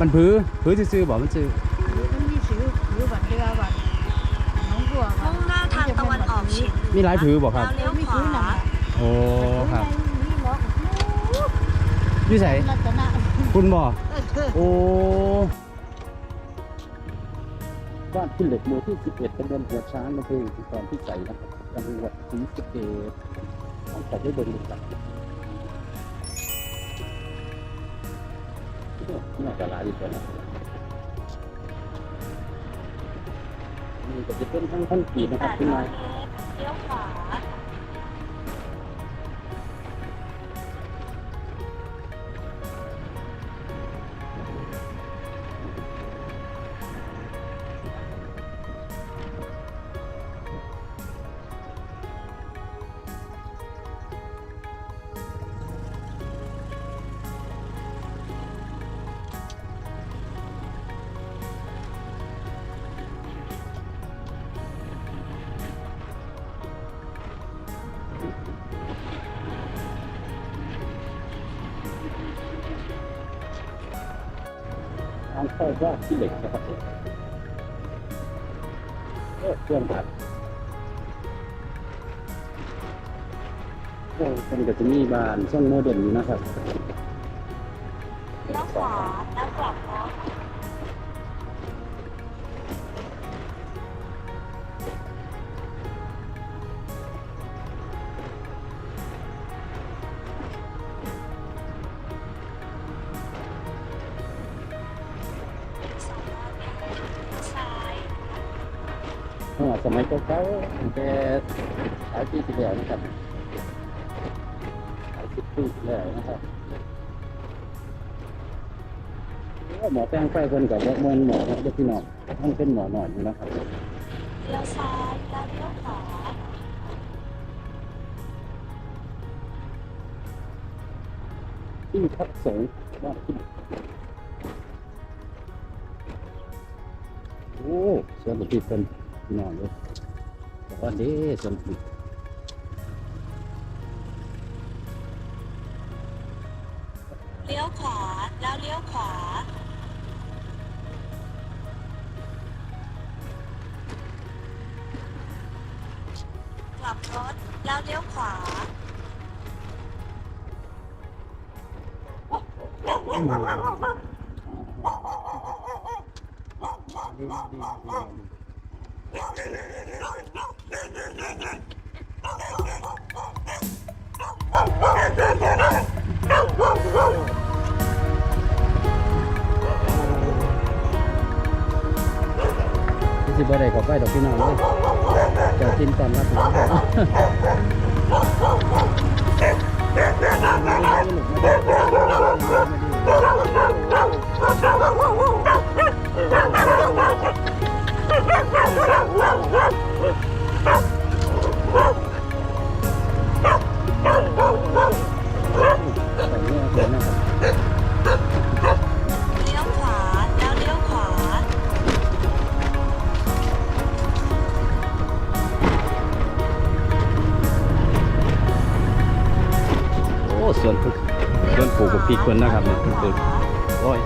มันผือผือซื่อๆบอกมันซื่อหรือมันมีชื่อหรือบัตรเรือบัตรน้องบัวบัมุ่ตงหน้าทางตะวันออกเฉียงเหนือมีหลายผือบอกครับ แล้วเลี้ยวมีขชื่อนั่นวาน่ะโอ้ครับมีล็อกอยู่ไสรัตนะคุณบ่เออโอ้บ้านขึ้นเหล็กหมู่ที่ 11ตำบลหัวช้างอำเภออุตรพิสัยนะครับจังหวัดศรีสะเกษต้องขอได้เบนดูครับน่าจะหลายอยู่ตัวนะนี่ก็จะเป็นทั้งท่านกีดนะครับพี่นายเลี้ยวขวา ข้าว่าที่เหล็กนะครับเออเครื่อนครับโอ้มันก็จะมีบานช่องโมเดิร์นอยู่นะครับเลี้ยวขวาแล้วกลับ สมัยเก่าๆตั้งแต่หลายปีที่แล้วนะครับหลายสิบปีที่แล้วนะครับว่าหมอแป้งไฟคนกับว่ามวนหมอเด็กพี่น้องต้องเป็นหมอหน่อยอยู่นะครับเลี้ยวซ้ายแล้วเลี้ยวขวาที่พักสงฆ์บ้านที่โอ้เสวนติดเป็น พี่น้องเลยบอกว่าเด้สวนติดเลี้ยวขวา แล้วเลี้ยวขวา กลับรถ แล้วเลี้ยวขวาที่ สิบ่ได้ก็ใกล้ดอกพี่น้องเลยเจ้าทินตอนรับหลั วนปลูกส่วนปลูกกับพริกคนนะครับเนี่ยปลูกโอ้ย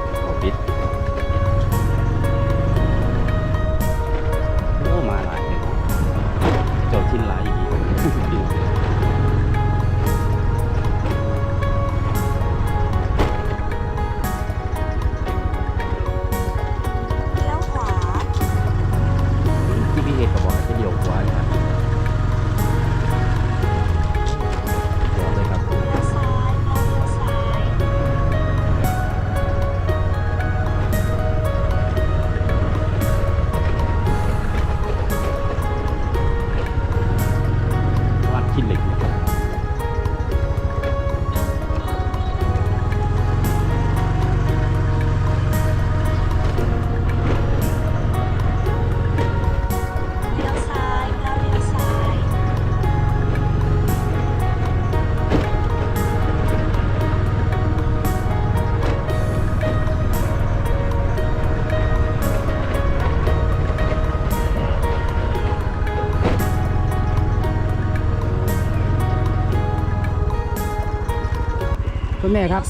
ม่ครับ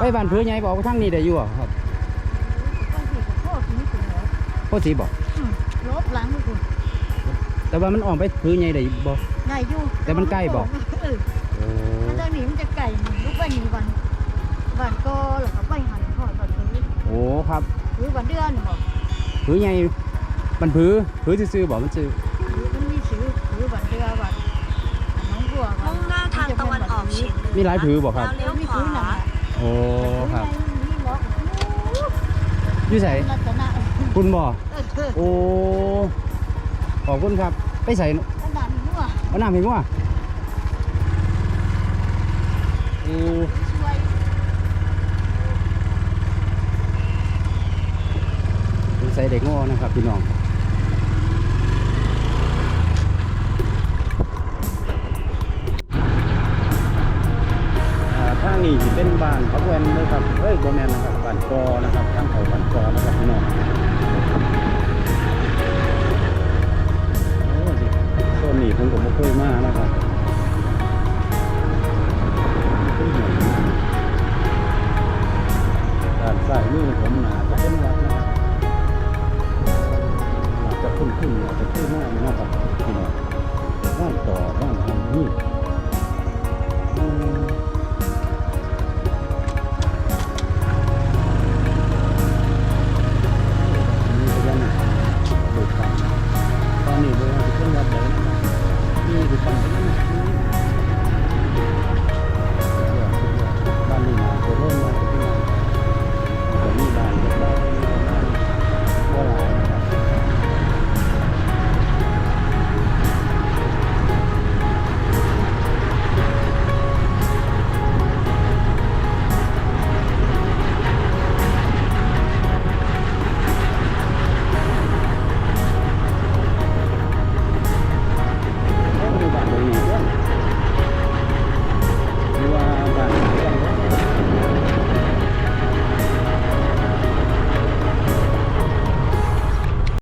ไปบ้านเพื่อไงบอกว่าทั้งนี้ได้อยู่เหอครับต้องผิดกับพ่อคุส่คุณเหรอพ่อสีบอกลบหลังคุณแต่ว่ามันออกไปเพื่อไงได้บอก ได้อยู่แต่มันใกล้บอก เออถ้าเนนี้มันจะไกลลูกไปหนีวันวันก็หลังก็ไปหันพ่อตอนนี้โอ้ครับหรือวันเดือนบอก เพื่อไงมันเพื่อเพื่อซื้อบอกมันซื้อ มีหลายพื้นบอกครับแล้วเลี้ยวมีขซื้อหนัวางโอ้ครับมีล็อกอยู่ไสรัตนะคุณบ่เออเออโอ้ขอบคุณครับไปใส่ขนาดนี้ว่ะเอาน้ำเห็นว่าโอ้ช่วยใส่เด็กงอนะครับพี่น้อง ทางนี้เป็นบ้านพักแวนเลยครับเฮ้ยโบแมนนะครับบ้านกอนะครับทางเขาบ้านกอนะครับพี่น้องโอ้สิโซนนี้ผมก็ไม่เคยมานะครับเป็นเหมือนด้านซ้ายมือผมน่าจะเป็นวัดนะครับน่าจะคุ้นๆน่าจะเคยมาอยู่นะครับพี่น้องบ้านต่อบ้านทางนี้ ดู